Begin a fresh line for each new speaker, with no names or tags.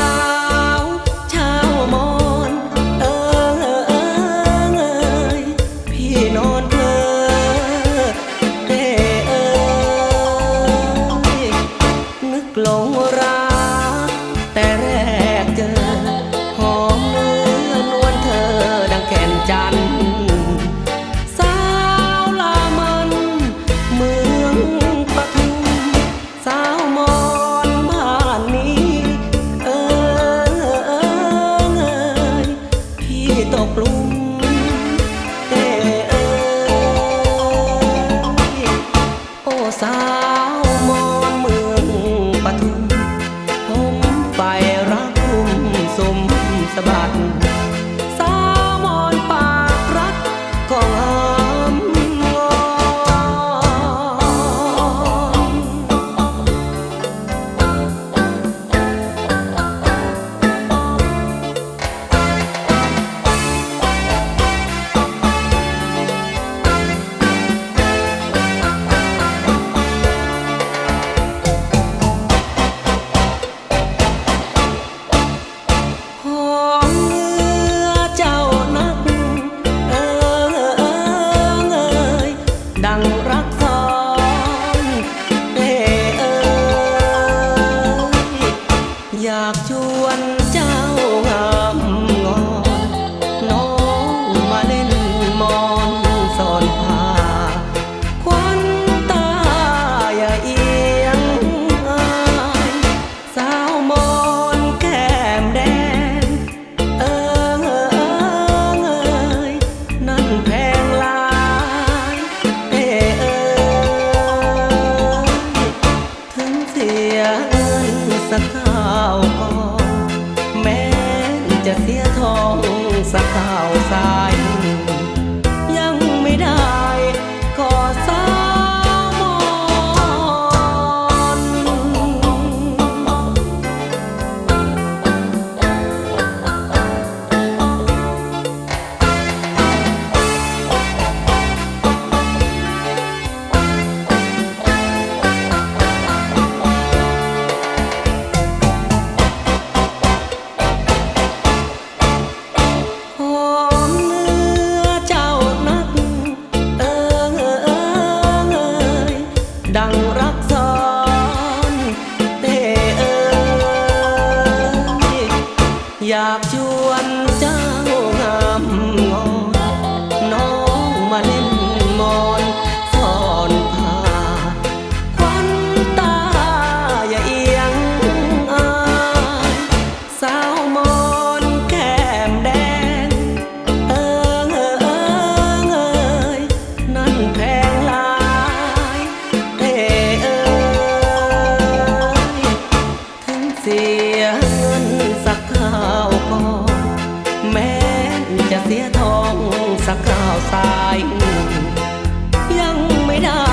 Navidad. าวม จะเสียทองสักเท่าวสาย อยากชวนเจ้างามงอนน้องมาเล่นมอนซ่อนผ้าควันตาอย่าเอียงอายสาวมอนแก้มแดง เออเออเอิงเอยนั่นแพงหลายเด้เออทั้งเสีย สายยังไม่ได้